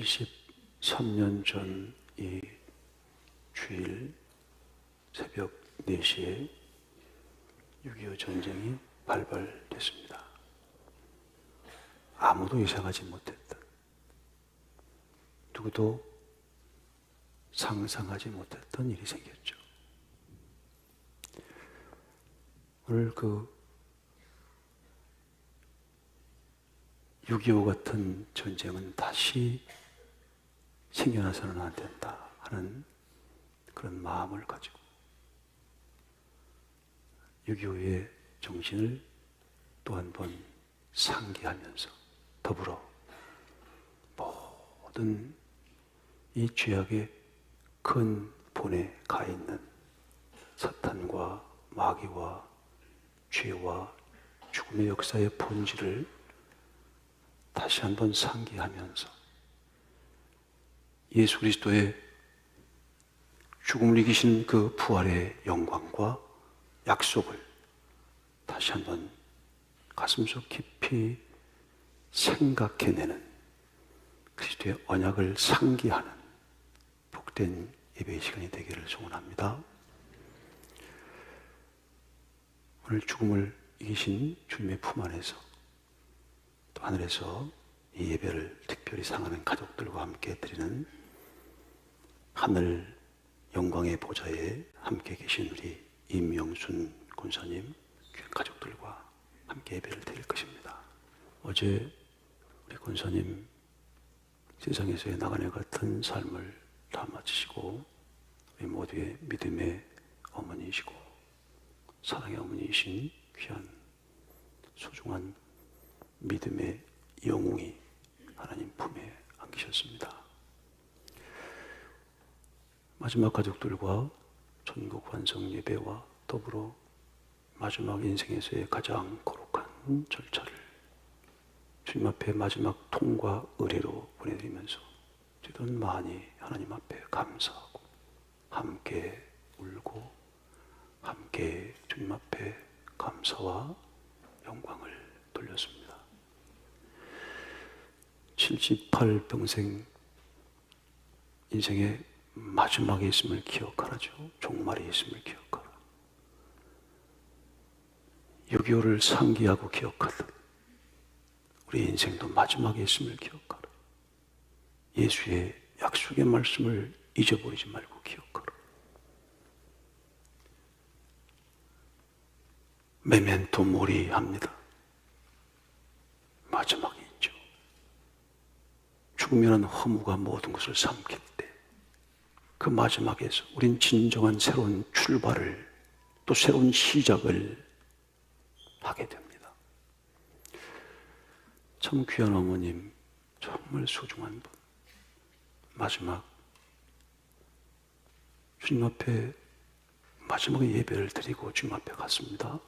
73년 전 이 주일 새벽 4시에 6.25 전쟁이 발발됐습니다. 아무도 예상하지 못했던, 누구도 상상하지 못했던 일이 생겼죠. 오늘 그 6.25 같은 전쟁은 다시 생겨나서는 안 된다 하는 그런 마음을 가지고 6.25의 정신을 또 한 번 상기하면서 더불어 모든 이 죄악의 큰 본에 가 있는 사탄과 마귀와 죄와 죽음의 역사의 본질을 다시 한번 상기하면서 예수 그리스도의 죽음을 이기신 그 부활의 영광과 약속을 다시 한번 가슴속 깊이 생각해내는 그리스도의 언약을 상기하는 복된 예배의 시간이 되기를 소원합니다. 오늘 죽음을 이기신 주님의 품 안에서 또 하늘에서 이 예배를 특별히 상하는 가족들과 함께 드리는 하늘 영광의 보좌에 함께 계신 우리 임영순 군사님 가족들과 함께 예배를 드릴 것입니다. 어제 우리 군사님 세상에서의 나그네 같은 삶을 다 마치시고 우리 모두의 믿음의 어머니이시고 사랑의 어머니이신 귀한 소중한 믿음의 영웅이 하나님 품에 안기셨습니다. 마지막 가족들과 전국 환성 예배와 더불어 마지막 인생에서의 가장 거룩한 절차를 주님 앞에 마지막 통과 의례로 보내드리면서 저희들은 많이 하나님 앞에 감사하고 함께 울고 함께 주님 앞에 감사와 영광을 돌렸습니다. 78평생 인생의 마지막에 있음을 기억하라죠. 종말에 있음을 기억하라. 6.25를 상기하고 기억하듯 우리 인생도 마지막에 있음을 기억하라. 예수의 약속의 말씀을 잊어버리지 말고 기억하라. 메멘토 모리 합니다. 마지막에 있죠. 죽으면 허무가 모든 것을 삼킬 때, 그 마지막에서 우린 진정한 새로운 출발을 또 새로운 시작을 하게 됩니다. 참 귀한 어머님, 정말 소중한 분. 마지막 주님 앞에 마지막에 예배를 드리고 주님 앞에 갔습니다.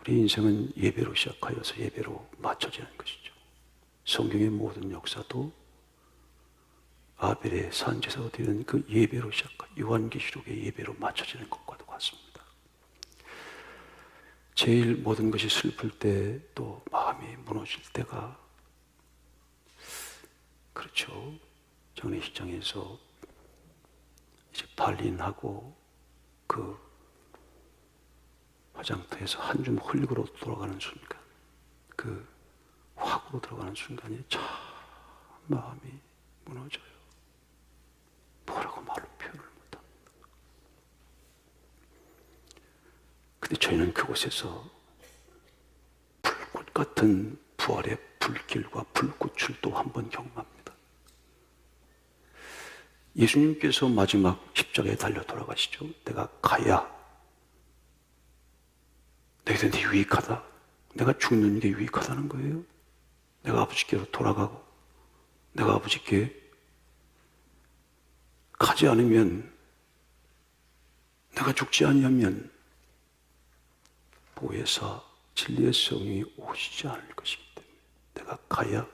우리 인생은 예배로 시작하여서 예배로 맞춰지는 것이죠. 성경의 모든 역사도 아벨의 산제사가 되는 그 예배로 시작한 요한계시록의 예배로 맞춰지는 것과도 같습니다. 제일 모든 것이 슬플 때 또 마음이 무너질 때가 그렇죠. 장례식장에서 이제 발린하고 그 화장터에서 한 줌 흘리고 돌아가는 순간, 그 화구로 들어가는 순간에 참 마음이 무너져요. 뭐라고 말로 표현을 못합니다. 근데 저희는 그곳에서 불꽃 같은 부활의 불길과 불꽃을 또 한 번 경험합니다. 예수님께서 마지막 십자가에 달려 돌아가시죠. 내가 가야 너희들한테 유익하다. 내가 죽는 게 유익하다는 거예요. 내가 아버지께로 돌아가고 내가 아버지께 가지 않으면 내가 죽지 아니하면 보혜사 진리의 성이 오시지 않을 것이기 때문에 내가 가야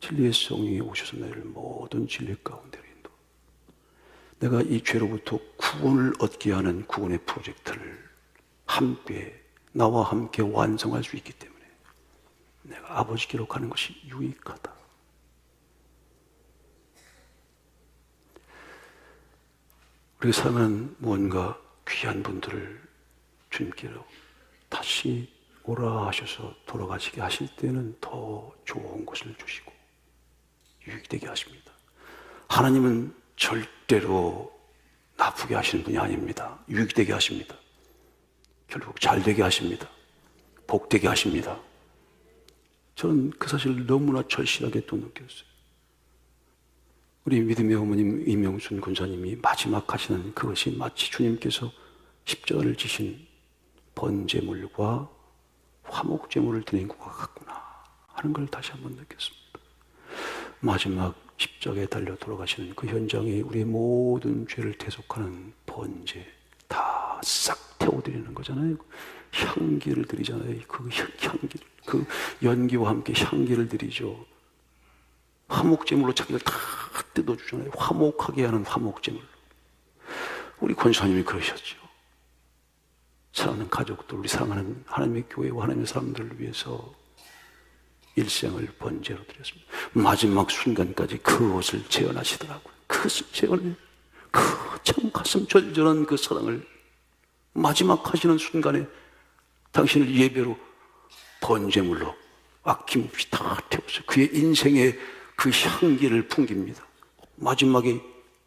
진리의 성이 오셔서 너희를 모든 진리 가운데로 인도 내가 이 죄로부터 구원을 얻게 하는 구원의 프로젝트를 함께 나와 함께 완성할 수 있기 때문에 내가 아버지께로 가는 것이 유익하다. 우리가 사랑하는 무언가 귀한 분들을 주님께로 다시 오라 하셔서 돌아가시게 하실 때는 더 좋은 것을 주시고 유익되게 하십니다. 하나님은 절대로 나쁘게 하시는 분이 아닙니다. 유익되게 하십니다. 결국 잘 되게 하십니다. 복되게 하십니다. 저는 그 사실을 너무나 절실하게 또 느꼈어요. 우리 믿음의 어머님 이명순 군사님이 마지막 하시는 그것이 마치 주님께서 십자가를 지신 번제물과 화목제물을 드린 것과 같구나 하는 걸 다시 한번 느꼈습니다. 마지막 십자가에 달려 돌아가시는 그 현장에 우리의 모든 죄를 대속하는 번제 다 싹 태워드리는 거잖아요. 향기를 드리잖아요. 그 향- 향기를 그 연기와 함께 향기를 드리죠. 화목제물로 자기를 다 뜯어주잖아요. 화목하게 하는 화목제물. 우리 권사님이 그러셨죠. 사랑하는 가족들, 우리 사랑하는 하나님의 교회와 하나님의 사람들을 위해서 일생을 번제로 드렸습니다. 마지막 순간까지 그것을 재현하시더라고요. 그것을 재현해. 그참 가슴 절절한 그 사랑을 마지막 하시는 순간에 당신을 예배로 번제물로 아낌없이 다 태웠어요. 그의 인생의 그 향기를 풍깁니다. 마지막이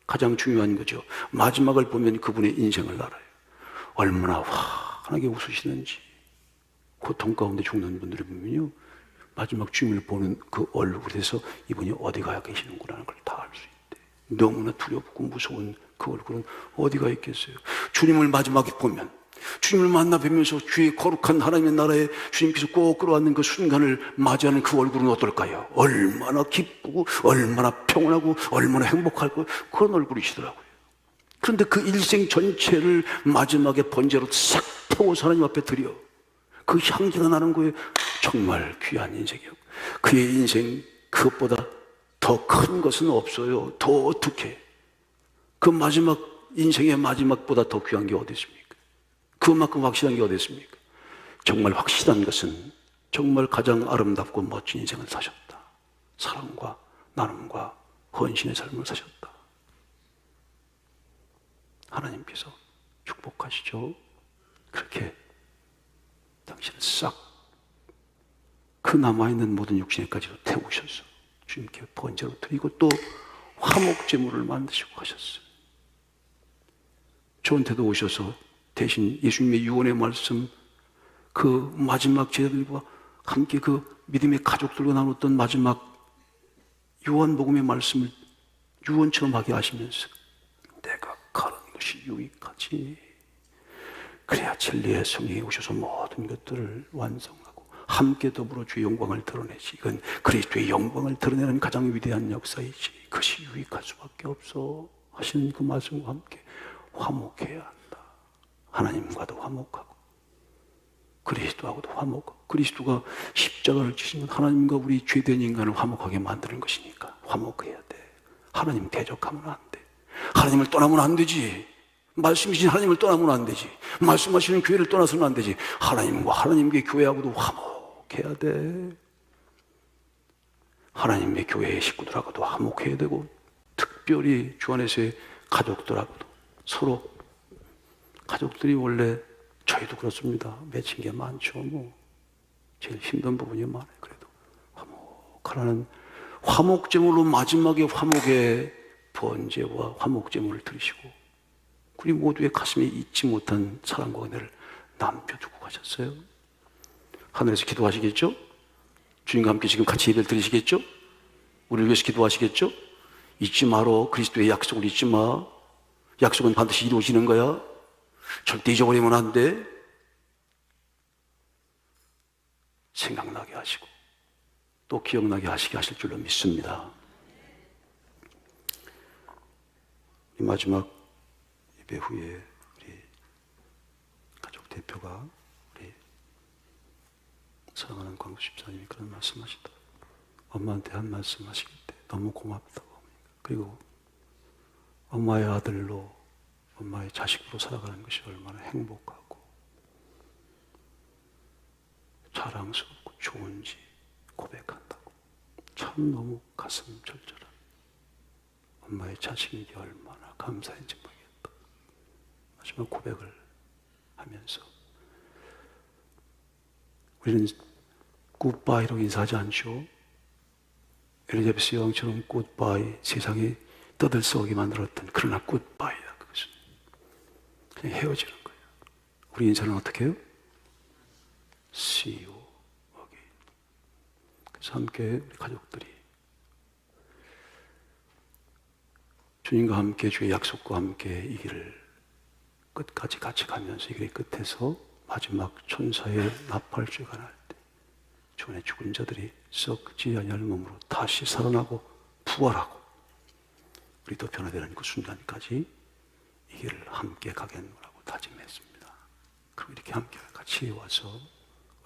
가장 중요한 거죠. 마지막을 보면 그분의 인생을 알아요. 얼마나 환하게 웃으시는지. 고통 가운데 죽는 분들을 보면요. 마지막 주님을 보는 그 얼굴에서 이분이 어디 가 계시는구나 하는 걸 다 알 수 있대. 너무나 두렵고 무서운 그 얼굴은 어디가 있겠어요. 주님을 마지막에 보면 주님을 만나 뵈면서 주의 거룩한 하나님의 나라에 주님께서 꼭 끌어왔는 그 순간을 맞이하는 그 얼굴은 어떨까요? 얼마나 기쁘고 얼마나 평온하고 얼마나 행복하고 그런 얼굴이시더라고요. 그런데 그 일생 전체를 마지막에 번제로 싹 태워서 하나님 앞에 드려. 그 향기가 나는 거예요. 정말 귀한 인생이요. 그의 인생 그것보다 더 큰 것은 없어요. 더 어떻게? 그 마지막 인생의 마지막보다 더 귀한 게 어디 있습니까? 그만큼 확실한 게 어디 있습니까? 정말 확실한 것은 정말 가장 아름답고 멋진 인생을 사셨다. 사랑과 나눔과 헌신의 삶을 사셨다. 하나님께서 축복하시죠. 그렇게 당신을 싹 그 남아있는 모든 육신에까지도 태우셔서 주님께 번제로 드리고 또 화목제물을 만드시고 가셨어요. 저한테도 오셔서 대신 예수님의 유언의 말씀 그 마지막 제자들과 함께 그 믿음의 가족들과 나눴던 마지막 요한복음의 말씀을 유언처럼 하게 하시면서 내가 가는 것이 유익하지. 그래야 진리의 성령이 오셔서 모든 것들을 완성하고 함께 더불어 주의 영광을 드러내지. 이건 그리스도의 영광을 드러내는 가장 위대한 역사이지. 그것이 유익할 수밖에 없어. 하시는 그 말씀과 함께 화목해야 하나님과도 화목하고 그리스도하고도 화목 그리스도가 십자가를 지신 건 하나님과 우리 죄된 인간을 화목하게 만드는 것이니까 화목해야 돼. 하나님 대적하면 안 돼. 하나님을 떠나면 안 되지. 말씀이신 하나님을 떠나면 안 되지. 말씀하시는 교회를 떠나서는 안 되지. 하나님과 하나님의 교회하고도 화목해야 돼. 하나님의 교회의 식구들하고도 화목해야 되고 특별히 주 안에서의 가족들하고도 서로 가족들이 원래 저희도 그렇습니다. 맺힌 게 많죠. 뭐 제일 힘든 부분이 많아요. 그래도 화목하라는 화목제물로 마지막에 화목의 번제와 화목제물을 드리시고 우리 모두의 가슴에 잊지 못한 사랑과 은혜를 남겨두고 가셨어요. 하늘에서 기도하시겠죠? 주님과 함께 지금 같이 예배를 드리시겠죠? 우리를 위해서 기도하시겠죠? 잊지 마라. 그리스도의 약속을 잊지 마. 약속은 반드시 이루어지는 거야. 절대 잊어버리면 안 돼. 생각나게 하시고 또 기억나게 하시게 하실 줄로 믿습니다. 이 마지막 예배 후에 우리 가족 대표가 우리 사랑하는 광수 집사님이 그런 말씀하시다. 엄마한테 한 말씀 하실 때 너무 고맙다고. 그리고 엄마의 아들로 엄마의 자식으로 살아가는 것이 얼마나 행복하고 자랑스럽고 좋은지 고백한다고. 참 너무 가슴 절절한 엄마의 자식이 얼마나 감사했지 모르겠다. 마지막 고백을 하면서 우리는 굿바이로 인사하지 않죠. 엘리자베스 여왕처럼 굿바이 세상이 떠들썩하게 만들었던 그러나 굿바이야 헤어지는 거예요. 우리 인사는 어떻게 해요? See you again. 그래서 함께 우리 가족들이 주님과 함께 주의 약속과 함께 이 길을 끝까지 같이 가면서 이 길의 끝에서 마지막 천사의 나팔주가 날 때 주원의 죽은 자들이 썩지 아니할 몸으로 다시 살아나고 부활하고 우리도 변화되는 그 순간까지 이 길을 함께 가겠노라고 다짐했습니다. 그럼 이렇게 함께 같이 와서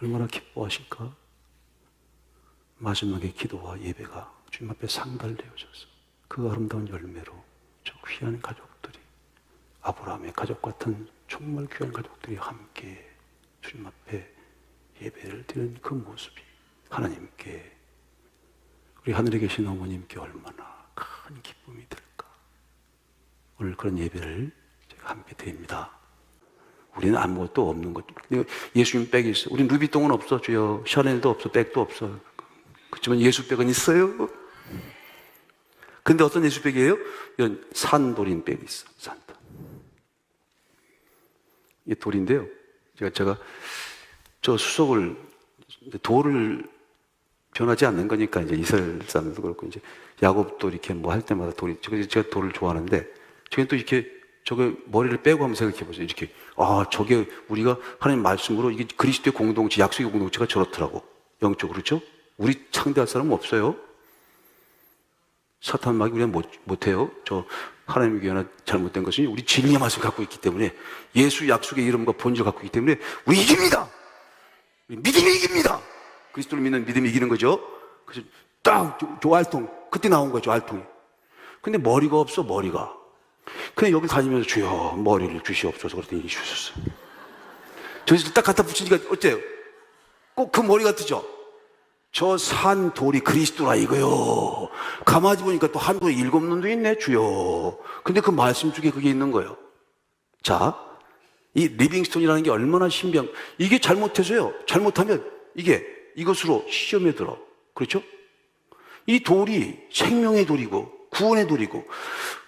얼마나 기뻐하실까? 마지막에 기도와 예배가 주님 앞에 상달되어져서 그 아름다운 열매로 저 귀한 가족들이 아브라함의 가족 같은 정말 귀한 가족들이 함께 주님 앞에 예배를 드리는 그 모습이 하나님께 우리 하늘에 계신 어머님께 얼마나 큰 기쁨이 될까 오늘 그런 예배를 제가 함께 드립니다. 우리는 아무것도 없는 것. 예수님 백이 있어. 우리 루비통은 없어, 주여. 샤넬도 없어, 백도 없어. 그렇지만 예수 백은 있어요. 근데 어떤 예수 백이에요? 이런 산돌인 백이 있어, 산돌. 이게 돌인데요. 제가, 제가 저 수석을, 돌을 변하지 않는 거니까 이제 사람도 그렇고 이제 야곱도 이렇게 뭐 할 때마다 돌이, 제가 돌을 좋아하는데 저게 또 이렇게 저게 머리를 빼고 한번 생각해 보세요. 이렇게. 아, 저게 우리가 하나님 말씀으로 이게 그리스도의 공동체, 약속의 공동체가 저렇더라고. 영적으로 그렇죠? 우리 창대할 사람은 없어요. 사탄 막이 우리가 못, 못해요. 저 하나님의 교회나 잘못된 것은 우리 진리의 말씀을 갖고 있기 때문에 예수 약속의 이름과 본질을 갖고 있기 때문에 우리 이깁니다. 우리 믿음이 이깁니다. 그리스도를 믿는 믿음이 이기는 거죠. 그래서 딱, 저, 저 알통. 그때 나온 거죠, 알통이. 근데 머리가 없어, 머리가. 근데 여기 다니면서 주여, 머리를 주시옵소서. 그랬더니 주셨어. 저기서 딱 갖다 붙이니까 어때요? 꼭 그 머리 같으죠? 저 산 돌이 그리스도라 이거요. 가만히 보니까 또 한 돌에 일곱 눈도 있네, 주여. 근데 그 말씀 중에 그게 있는 거예요. 자, 이 리빙스톤이라는 게 얼마나 신비한, 이게 잘못해서요. 잘못하면 이게 이것으로 시험에 들어. 그렇죠? 이 돌이 생명의 돌이고, 구원의 돌이고,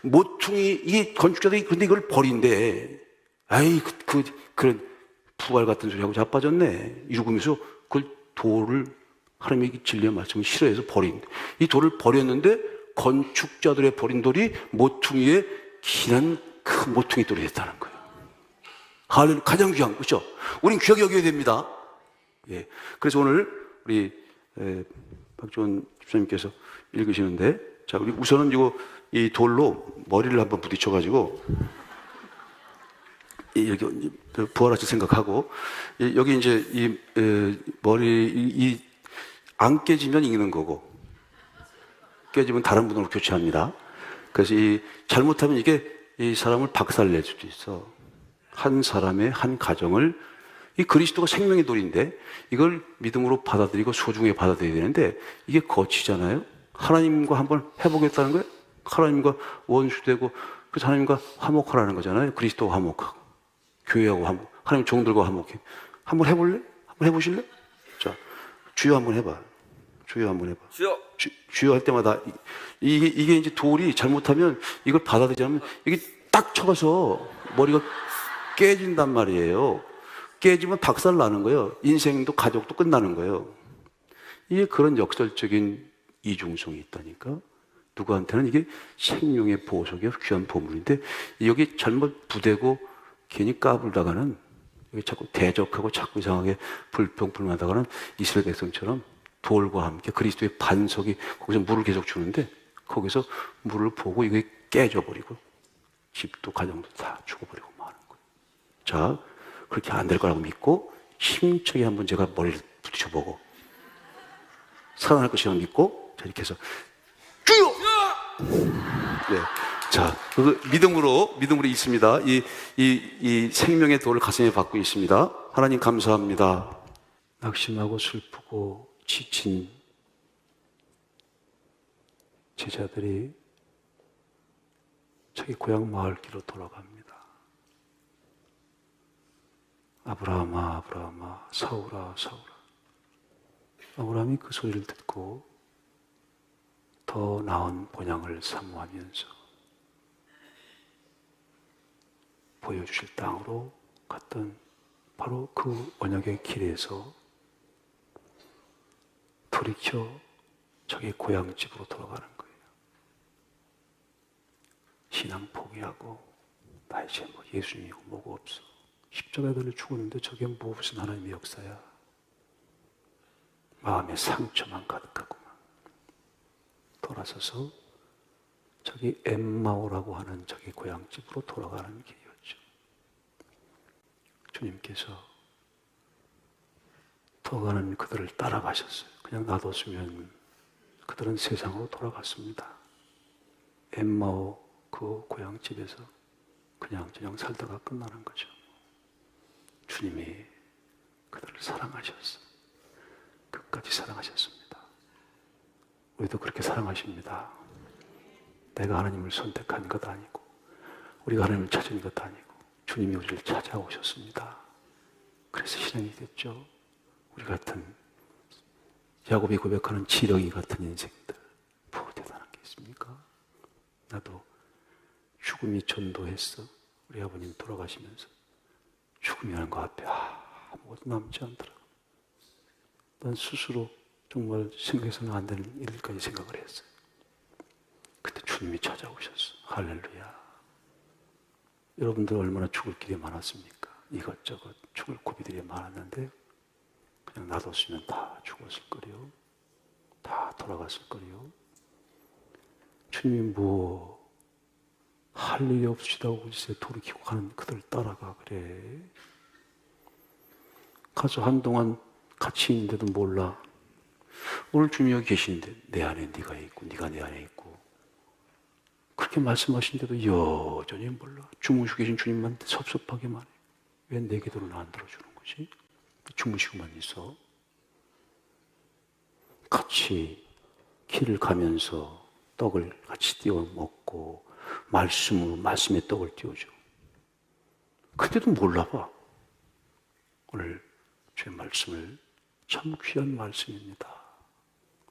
모퉁이, 이게 건축자들이 근데 이걸 버린대. 아이, 그, 그, 그런 부활 같은 소리하고 자빠졌네. 이러면서 그걸 돌을 하나님의 진리의 말씀을 싫어해서 버린. 이 돌을 버렸는데 건축자들의 버린 돌이 모퉁이의 길한 큰 모퉁이 돌이 됐다는 거예요. 할렐루 가장 귀한 거죠. 우린 귀하게 여겨야 됩니다. 예. 그래서 오늘 우리 에, 박지원 집사님께서 읽으시는데 자 우리 우선은 이거 이 돌로 머리를 한번 부딪혀 가지고 이렇게 부활하실 생각하고 이- 여기 이제 이 에, 머리 이 안 깨지면 이기는 거고 깨지면 다른 분으로 교체합니다. 그래서 이 잘못하면 이게 이 사람을 박살낼 수도 있어. 한 사람의 한 가정을 이 그리스도가 생명의 돌인데 이걸 믿음으로 받아들이고 소중히 받아들여야 되는데 이게 거치잖아요. 하나님과 한번 해보겠다는 거예요. 하나님과 원수되고 그래서 하나님과 화목하라는 거잖아요. 그리스도와 화목하고 교회하고 화목, 하나님 종들과 화목해. 한번 해볼래? 한번 해보실래? 자, 주여 한번 해봐. 주여 한번 해봐. 주여 주, 주여 할 때마다 이- 이게, 이게 이제 돌이 잘못하면 이걸 받아들이지 않으면 이게 딱 쳐가서 머리가 깨진단 말이에요. 깨지면 박살 나는 거예요. 인생도 가족도 끝나는 거예요. 이게 그런 역설적인 이중성이 있다니까. 누구한테는 이게 생명의 보석의 귀한 보물인데 여기 잘못 부대고 괜히 까불다가는 여기 자꾸 대적하고 자꾸 이상하게 불평불만하다가는 이스라엘 백성처럼 돌과 함께 그리스도의 반석이 거기서 물을 계속 주는데 거기서 물을 보고 이게 깨져버리고 집도 가정도 다 죽어버리고 마는 거예요. 자, 그렇게 안 될 거라고 믿고 힘차게 한번 제가 머리를 부딪혀보고 살아날 것이라고 믿고 자, 이렇게 해서 주여! 네. 자, 그 믿음으로, 믿음으로 있습니다. 이, 이, 이 생명의 돌을 가슴에 받고 있습니다. 하나님 감사합니다. 낙심하고 슬프고 지친 제자들이 자기 고향 마을길로 돌아갑니다. 아브라함아 아브라함아 사울아 사울아 아브라함이 그 소리를 듣고 더 나은 본향을 사모하면서 보여주실 땅으로 갔던 바로 그 언약의 길에서 돌이켜 자기 고향집으로 돌아가는 거예요. 신앙 포기하고 나 이제 뭐 예수님이고 뭐고 없어. 십자가에 달려 죽었는데 저게 뭐 무슨 하나님의 역사야. 마음에 상처만 가득하고만 돌아서서 자기 엠마오라고 하는 자기 고향집으로 돌아가는 길이었죠. 주님께서 돌아가는 그들을 따라가셨어요. 그냥 놔뒀으면 그들은 세상으로 돌아갔습니다. 엠마오 그 고향집에서 그냥 저냥 살다가 끝나는 거죠. 주님이 그들을 사랑하셨어. 끝까지 사랑하셨습니다. 우리도 그렇게 사랑하십니다. 내가 하나님을 선택한 것 아니고, 우리가 하나님을 찾은 것 아니고, 주님이 우리를 찾아오셨습니다. 그래서 신앙이 됐죠. 우리 같은 야곱이 고백하는 지렁이 같은 인생들, 뭐 대단한 게 있습니까? 나도 죽음이 전도했어. 우리 아버님 돌아가시면서 죽음이라는 거 앞에 아무것도 남지 않더라고. 난 스스로 정말 생각해서는 안 되는 일까지 생각을 했어요. 그때 주님이 찾아오셨어. 할렐루야. 여러분들 얼마나 죽을 길이 많았습니까? 이것저것 죽을 고비들이 많았는데 그냥 놔뒀으면 다 죽었을 거요. 다 돌아갔을 거요. 주님이 뭐 할 일이 없으시다고 이제 돌이키고 가는 그들 따라가 그래. 가서 한동안 같이 있는데도 몰라. 오늘 주님이 여기 계시는데 내 안에 네가 있고 네가 내 안에 있고 그렇게 말씀하시는데도 여전히 몰라. 주무시고 계신 주님만 섭섭하게만 해. 왜 내 기도를 안 들어주는 거지? 주무시고만 있어. 같이 길을 가면서 떡을 같이 띄워 먹고 말씀으로 말씀에 떡을 띄워줘. 그때도 몰라봐. 오늘 주의 말씀을 참 귀한 말씀입니다.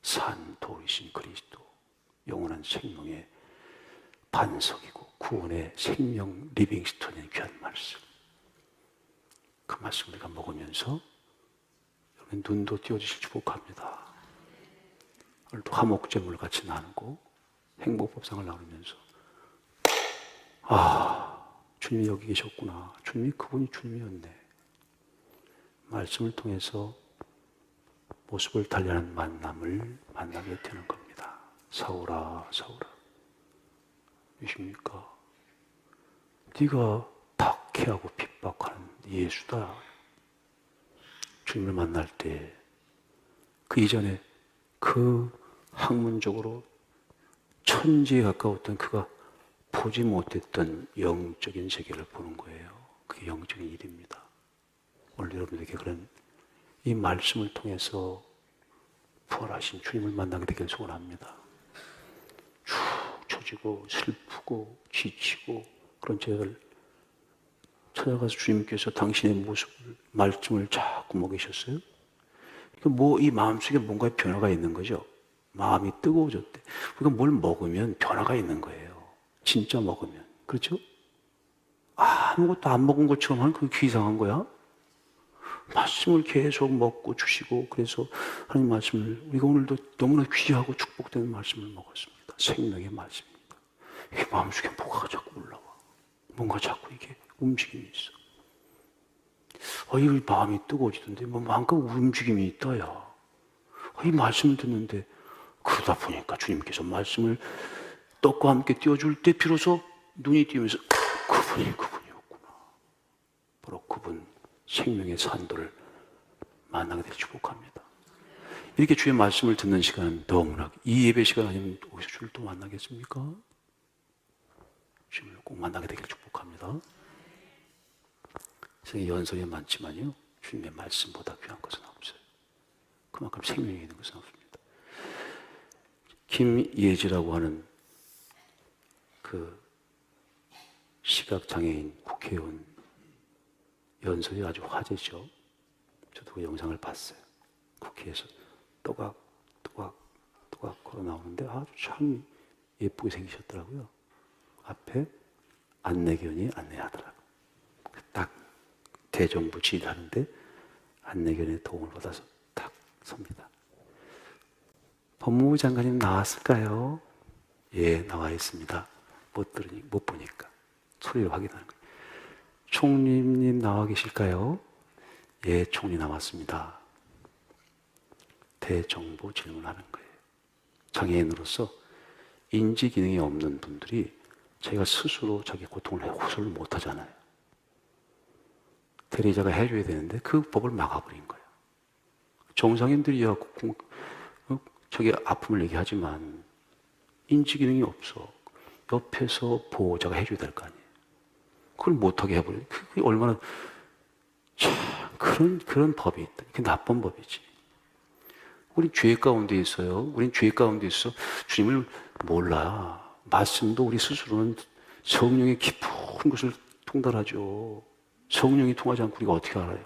산 돌이신 그리스도 영원한 생명의 반석이고 구원의 생명 리빙스톤의 귀한 말씀. 그 말씀 우리가 먹으면서 여러분 눈도 띄워주실 축복합니다. 오늘도 화목제물 같이 나누고 행복법상을 나누면서 아 주님이 여기 계셨구나. 주님이 그분이 주님이었네. 말씀을 통해서 모습을 달리하는 만남을 만나게 되는 겁니다. 사울아, 사울아. 누십니까? 네가 박해하고 핍박하는 예수다. 주님을 만날 때 그 이전에 그 학문적으로 천지에 가까웠던 그가 보지 못했던 영적인 세계를 보는 거예요. 그게 영적인 일입니다. 오늘 여러분에게 그런 이 말씀을 통해서 부활하신 주님을 만나게 되길 소원합니다. 축 처지고 슬프고 지치고 그런 저희를 찾아가서 주님께서 당신의 모습을 말씀을 자꾸 먹이셨어요. 뭐 이 마음속에 뭔가 변화가 있는 거죠. 마음이 뜨거워졌대. 우리가 뭘 먹으면 변화가 있는 거예요. 진짜 먹으면. 그렇죠? 아무것도 안 먹은 것처럼 하는 그게 귀상한 거야. 말씀을 계속 먹고 주시고 그래서 하나님 말씀을 우리가 오늘도 너무나 귀하고 축복되는 말씀을 먹었습니다. 생명의 말씀입니다. 이게 마음속에 뭐가 자꾸 올라와. 뭔가 자꾸 이게 움직임이 있어. 어, 이 마음이 뜨거워지던데 뭐 마음껏 움직임이 있다 야. 어, 이 말씀을 듣는데 그러다 보니까 주님께서 말씀을 떡과 함께 띄워줄 때 비로소 눈이 띄면서 그분이 그분이었구나. 바로 그분 생명의 산도를 만나게 되리 축복합니다. 이렇게 주의 말씀을 듣는 시간은 너무나 이 예배 시간 아니면 오실 줄또 만나겠습니까? 주님을 꼭 만나게 되길 축복합니다. 세상에 연속이 많지만요. 주님의 말씀보다 귀한 것은 없어요. 그만큼 생명이 있는 것은 없습니다. 김예지라고 하는 그 시각장애인 국회의원 연설이 아주 화제죠. 저도 그 영상을 봤어요. 국회에서 또각 또각 또각 걸어 나오는데 아주 참 예쁘게 생기셨더라고요. 앞에 안내견이 안내하더라고요. 딱 대정부 질의하는데 안내견의 도움을 받아서 딱 섭니다. 법무부 장관님 나왔을까요? 예, 나와 있습니다. 못 들으니, 못 보니까. 소리를 확인하는 거예요. 총리님 나와 계실까요? 예, 총리 나왔습니다. 대정부 질문하는 거예요. 장애인으로서 인지 기능이 없는 분들이 자기가 스스로 자기 고통을 호소를 못 하잖아요. 대리자가 해줘야 되는데 그 법을 막아버린 거예요. 정상인들이 야 공- 어? 저기 아픔을 얘기하지만 인지 기능이 없어. 옆에서 보호자가 해줘야 될 거 아니에요. 그걸 못하게 해버려. 그게 얼마나 참 그런 그런 법이 있다. 그게 나쁜 법이지. 우리 죄 가운데 있어요. 우린 죄 가운데 있어 주님을 몰라. 말씀도 우리 스스로는 성령의 깊은 것을 통달하죠. 성령이 통하지 않고 우리가 어떻게 알아요?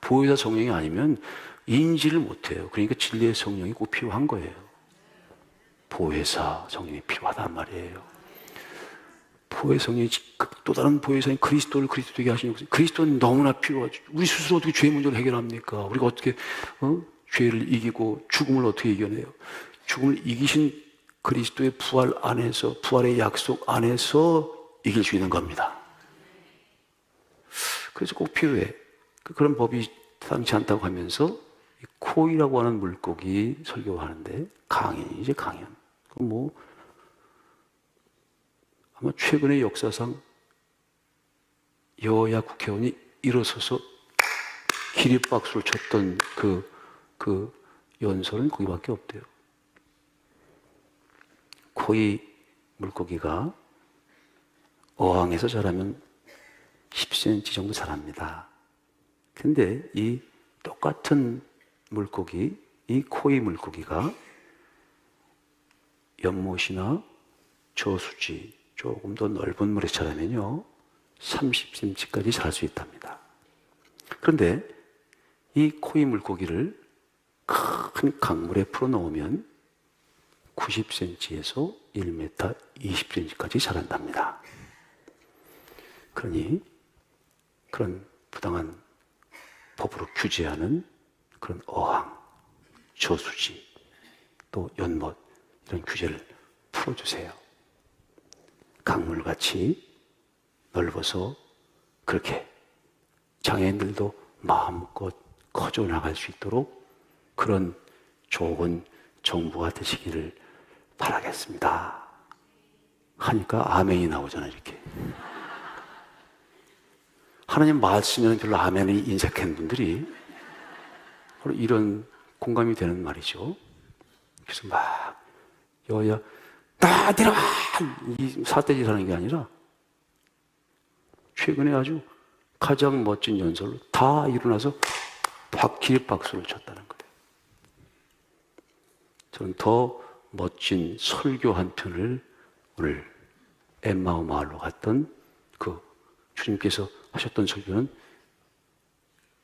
보혜사 성령이 아니면 인지를 못해요. 그러니까 진리의 성령이 꼭 필요한 거예요. 보혜사 성령이 필요하단 말이에요. 보혜성이 또 다른 보혜성이 그리스도를 그리스도에게 하시는 것이 그리스도는 너무나 필요하죠. 우리 스스로 어떻게 죄의 문제를 해결합니까? 우리가 어떻게 어? 죄를 이기고 죽음을 어떻게 이겨내요? 죽음을 이기신 그리스도의 부활 안에서 부활의 약속 안에서 이길 수 있는 겁니다. 그래서 꼭 필요해. 그- 그런 법이 당치 않다고 하면서 이 코이라고 하는 물고기 설교하는데 강연이지 강연. 그뭐 아마 최근의 역사상 여야 국회의원이 일어서서 기립박수를 쳤던 그, 그 연설은 거기밖에 없대요. 코이 물고기가 어항에서 자라면 10cm 정도 자랍니다. 근데 이 똑같은 물고기, 이 코이 물고기가 연못이나 저수지 조금 더 넓은 물에 자라면요 30cm까지 자랄 수 있답니다. 그런데 이 코이 물고기를 큰 강물에 풀어 넣으면 90cm에서 1m 20cm까지 자란답니다. 그러니 그런 부당한 법으로 규제하는 그런 어항, 저수지, 또 연못 이런 규제를 풀어주세요. 강물같이 넓어서 그렇게 장애인들도 마음껏 커져 나갈 수 있도록 그런 좋은 정부가 되시기를 바라겠습니다. 하니까 아멘이 나오잖아요, 이렇게. 하나님 말씀에는 별로 아멘이 인색한 분들이 이런 공감이 되는 말이죠. 그래서 막 여야 다 들어와 이 사태질하는 게 아니라 최근에 아주 가장 멋진 연설로 다 일어나서 박기립 박수를 쳤다는 거예요. 저는 더 멋진 설교 한 편을 오늘 엠마오 마을로 갔던 그 주님께서 하셨던 설교는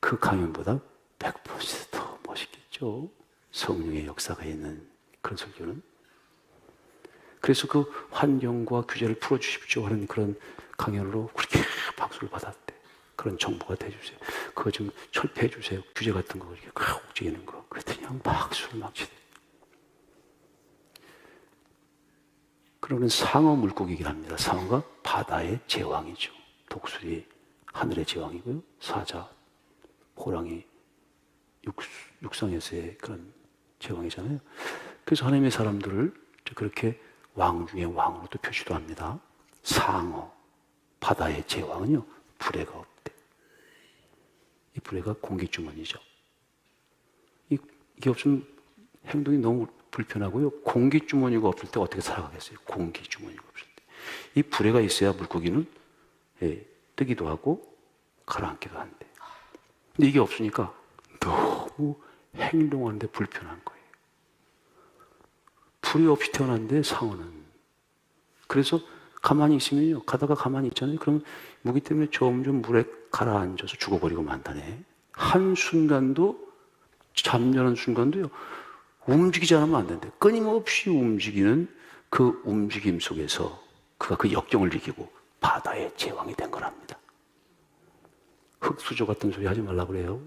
그 강연보다 100%더 멋있겠죠. 성령의 역사가 있는 그런 설교는. 그래서 그 환경과 규제를 풀어주십시오 하는 그런 강연으로 그렇게 박수를 받았대. 그런 정부가 돼주세요. 그거 좀 철폐해 주세요. 규제 같은 거 이렇게 막 움직이는 거. 그랬더니 그냥 박수를 막 치대. 그러면 상어 물고기긴 합니다. 상어가 바다의 제왕이죠. 독수리 하늘의 제왕이고요. 사자, 호랑이 육, 육상에서의 그런 제왕이잖아요. 그래서 하나님의 사람들을 그렇게 왕 중에 왕으로 또 표시도 합니다. 상어, 바다의 제왕은요, 불에가 없대. 이 불에가 공기주머니죠. 이, 이게 없으면 행동이 너무 불편하고요. 공기주머니가 없을 때 어떻게 살아가겠어요? 공기주머니가 없을 때. 이 불에가 있어야 물고기는 예, 뜨기도 하고 가라앉기도 한대. 근데 이게 없으니까 너무 행동하는데 불편한 거예요. 불이 없이 태어났는데 상어는. 그래서 가만히 있으면요. 가다가 가만히 있잖아요. 그럼 무기 때문에 점점 물에 가라앉아서 죽어버리고 만다네. 한순간도, 잠자는 순간도요. 움직이지 않으면 안 된대. 끊임없이 움직이는 그 움직임 속에서 그가 그 역경을 이기고 바다의 제왕이 된 거랍니다. 흙수저 같은 소리 하지 말라 그래요.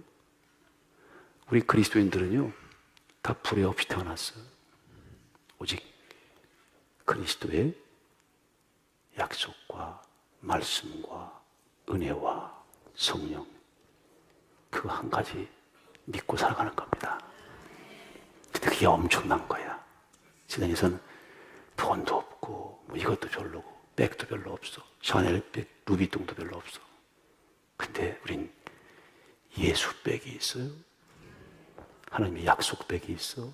우리 그리스도인들은요, 다 불에 없이 태어났어요. 오직 그리스도의 약속과 말씀과 은혜와 성령, 그 한 가지 믿고 살아가는 겁니다. 근데 그게 엄청난 거야. 세상에서는 돈도 없고, 뭐 이것도 별로고, 백도 별로 없어. 샤넬 백, 루비통도 별로 없어. 근데 우린 예수 백이 있어요. 하나님의 약속 백이 있어.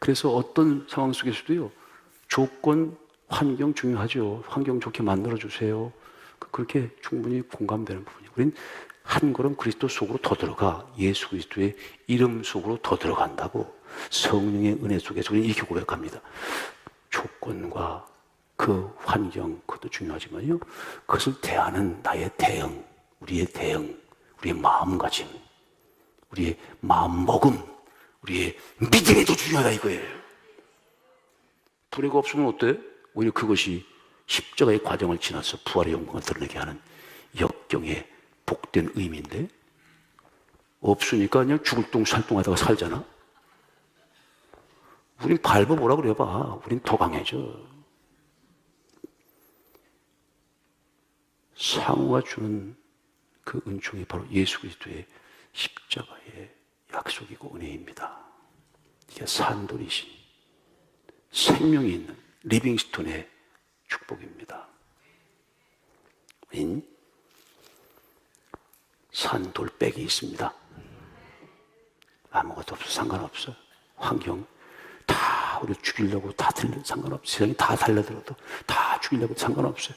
그래서 어떤 상황 속에서도요, 조건, 환경 중요하죠. 환경 좋게 만들어주세요. 그- 그렇게 충분히 공감되는 부분이에요. 우린 한 걸음 그리스도 속으로 더 들어가. 예수 그리스도의 이름 속으로 더 들어간다고. 성령의 은혜 속에서 우리는 이렇게 고백합니다. 조건과 그 환경, 그것도 중요하지만요. 그것을 대하는 나의 대응, 우리의 대응, 우리의 마음가짐, 우리의 마음먹음, 우리의 믿음이 더 중요하다 이거예요. 불의가 없으면 어때? 오히려 그것이 십자가의 과정을 지나서 부활의 영광을 드러내게 하는 역경의 복된 의미인데 없으니까 그냥 죽을 똥 살똥 하다가 살잖아. 우린 밟아보라 그래 봐. 우린 더 강해져. 상우가 주는 그 은총이 바로 예수 그리스도의 십자가의 약속이고 은혜입니다. 이게 산돌이신 생명이 있는 리빙스톤의 축복입니다. 우린 산돌백이 있습니다. 아무것도 없어 상관없어. 환경 다 우리 죽이려고 다 들려 상관없어. 세상이 다 달려들어도 다 죽이려고 상관없어요.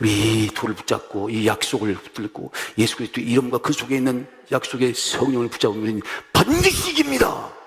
우리 이 돌을 붙잡고 이 약속을 붙들고 예수 그리스도 이름과 그 속에 있는 약속의 성령을 붙잡으면 반드시 이깁니다.